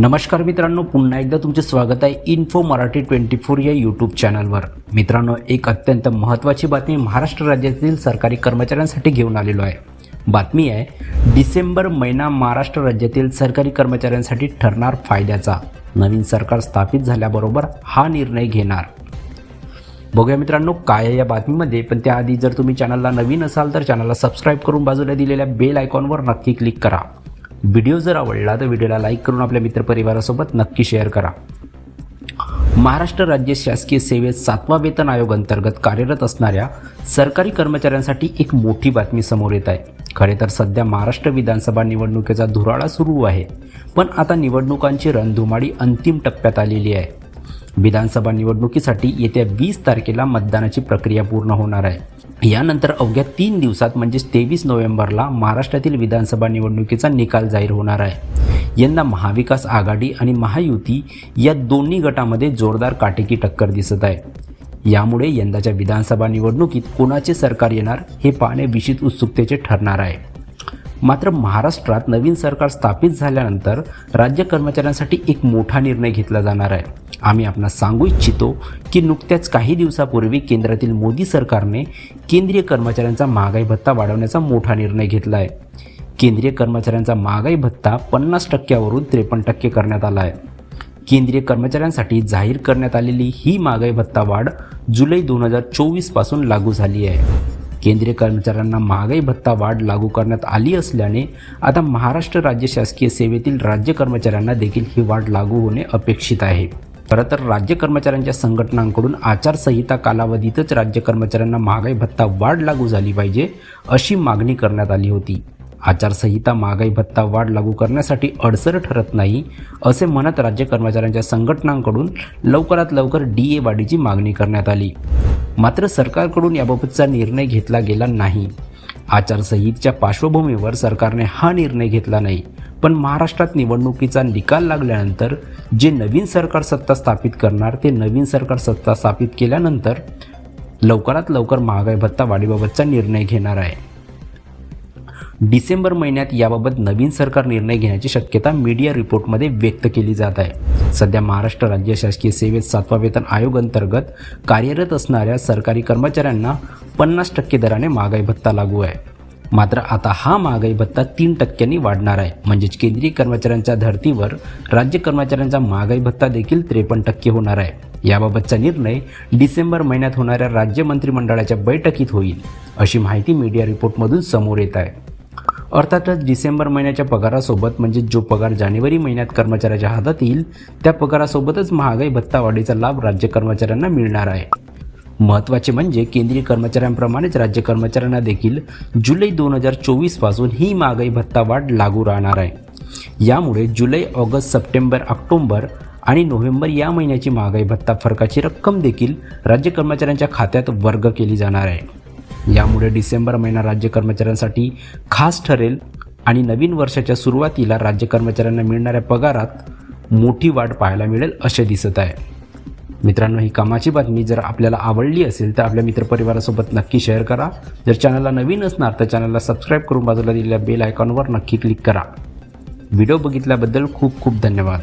नमस्कार मित्रांनो पुन्हा एकदा तुमचे स्वागत आहे इन्फो मराठी ट्वेंटी फोर या यूट्यूब चॅनलवर मित्रांनो एक अत्यंत महत्त्वाची बातमी महाराष्ट्र राज्यातील सरकारी कर्मचाऱ्यांसाठी घेऊन आलेलो आहे. बातमी आहे डिसेंबर महिना महाराष्ट्र राज्यातील सरकारी कर्मचाऱ्यांसाठी ठरणार फायद्याचा. नवीन सरकार स्थापित झाल्याबरोबर हा निर्णय घेणार. बघूया मित्रांनो काय आहे या बातमीमध्ये पण त्याआधी जर तुम्ही चॅनलला नवीन असाल तर चॅनलला सबस्क्राईब करून बाजूला दिलेल्या बेल आयकॉनवर नक्की क्लिक करा. व्हिडिओ जर आवडला तर व्हिडिओला लाईक करून आपल्या मित्रपरिवारासोबत नक्की शेअर करा. महाराष्ट्र राज्य शासकीय सेवेत सातवा वेतन आयोग अंतर्गत कार्यरत असणाऱ्या सरकारी कर्मचाऱ्यांसाठी एक मोठी बातमी समोर येत आहे. खरे तर सध्या महाराष्ट्र विधानसभा निवडणुकीचा धुराळा सुरू आहे पण आता निवडणुकांची रणधुमाडी अंतिम टप्प्यात आलेली आहे. विधानसभा निवडणुकीसाठी येत्या वीस तारखेला मतदानाची प्रक्रिया पूर्ण होणार आहे. यानंतर अवघ्या तीन दिवसात म्हणजेच तेवीस नोव्हेंबरला महाराष्ट्रातील विधानसभा निवडणुकीचा निकाल जाहीर होणार आहे. यंदा महाविकास आघाडी आणि महायुती या दोन्ही गटामध्ये जोरदार काटेकी टक्कर दिसत आहे. यामुळे यंदाच्या विधानसभा निवडणुकीत कोणाचे सरकार येणार हे पाहणे विशित उत्सुकतेचे ठरणार आहे. मात्र महाराष्ट्रात नवीन सरकार स्थापित झाल्यानंतर राज्य कर्मचाऱ्यांसाठी एक मोठा निर्णय घेतला जाणार आहे. आम्ही आपणास सांगू इच्छितो की नुकत्याच काही दिवसापूर्वी केंद्रातील मोदी सरकारने केंद्रीय कर्मचाऱ्यांचा महागाई भत्ता वाढवण्याचा मोठा निर्णय घेतला आहे. केंद्रीय कर्मचाऱ्यांचा महागाई भत्ता पन्नास टक्क्यावरून त्रेपन्न टक्के करण्यात आला आहे. केंद्रीय कर्मचाऱ्यांसाठी जाहीर करण्यात आलेली ही महागाई भत्ता वाढ जुलै दोन हजार चोवीसपासून लागू झाली आहे. केंद्रीय कर्मचाऱ्यांना महागाई भत्ता वाढ लागू करण्यात आली असल्याने आता महाराष्ट्र राज्य शासकीय सेवेतील राज्य कर्मचाऱ्यांना देखील ही वाढ लागू होणे अपेक्षित आहे. खरं तर राज्य कर्मचाऱ्यांच्या संघटनांकडून आचारसंहिता कालावधीतच राज्य कर्मचाऱ्यांना महागाई भत्ता वाढ लागू झाली पाहिजे अशी मागणी करण्यात आली होती. आचारसंहिता महागाई भत्ता वाढ लागू करण्यासाठी अडसर ठरत नाही असे म्हणत राज्य कर्मचाऱ्यांच्या संघटनांकडून लवकरात लवकर डी ए वाढीची मागणी करण्यात आली. मात्र सरकारकडून याबाबतचा निर्णय घेतला गेला नाही. आचारसंहितेच्या पार्श्वभूमीवर सरकारने हा निर्णय घेतला नाही पण महाराष्ट्रात निवडणुकीचा निकाल लागल्यानंतर जे नवीन सरकार सत्ता स्थापित करणार ते नवीन सरकार सत्ता स्थापित केल्यानंतर लवकरात लवकर महागाई भत्ता वाढीबाबतचा निर्णय घेणार आहे. डिसेंबर महिन्यात याबाबत नवीन सरकार निर्णय घेण्याची शक्यता मीडिया रिपोर्टमध्ये व्यक्त केली जात आहे. सध्या महाराष्ट्र राज्य शासकीय सेवेत सातवा वेतन आयोग अंतर्गत कार्यरत असणाऱ्या सरकारी कर्मचाऱ्यांना पन्नास टक्के दराने महागाई भत्ता लागू आहे. मात्र आता हा महागाई भत्ता तीन टक्क्यांनी वाढणार आहे. म्हणजेच केंद्रीय कर्मचाऱ्यांच्या धर्तीवर राज्य कर्मचाऱ्यांचा महागाई भत्ता देखील त्रेपन्न टक्के होणार आहे. याबाबतचा निर्णय डिसेंबर महिन्यात होणाऱ्या राज्य मंत्रिमंडळाच्या बैठकीत होईल अशी माहिती मीडिया रिपोर्टमधून समोर येत आहे. अर्थातच डिसेंबर महिन्याच्या पगारासोबत म्हणजे जो पगार जानेवारी महिन्यात कर्मचाऱ्याच्या हातात येईल त्या पगारासोबतच महागाई भत्ता वाढीचा लाभ राज्य कर्मचाऱ्यांना मिळणार आहे. महत्त्वाचे म्हणजे केंद्रीय कर्मचाऱ्यांप्रमाणेच राज्य कर्मचाऱ्यांना देखील जुलै दोन हजार चोवीसपासून ही महागाई भत्ता वाढ लागू राहणार आहे. यामुळे जुलै ऑगस्ट सप्टेंबर ऑक्टोंबर आणि नोव्हेंबर या महिन्याची महागाई भत्ता फरकाची रक्कम देखील राज्य कर्मचाऱ्यांच्या खात्यात वर्ग केली जाणार आहे. यामुळे डिसेंबर महिना राज्य कर्मचाऱ्यांसाठी खास ठरेल आणि नवीन वर्षाच्या सुरुवातीला राज्य कर्मचाऱ्यांना मिळणाऱ्या पगारात मोठी वाढ पाहायला मिळेल असे दिसत आहे. मित्रांनो ही कामाची बातमी जर आपल्याला आवडली असेल तर आपल्या मित्रपरिवारासोबत नक्की शेअर करा. जर चॅनलला नवीन असणार तर चॅनलला सबस्क्राईब करून बाजूला दिलेल्या बेल आयकॉनवर नक्की क्लिक करा. व्हिडिओ बघितल्याबद्दल खूप खूप धन्यवाद.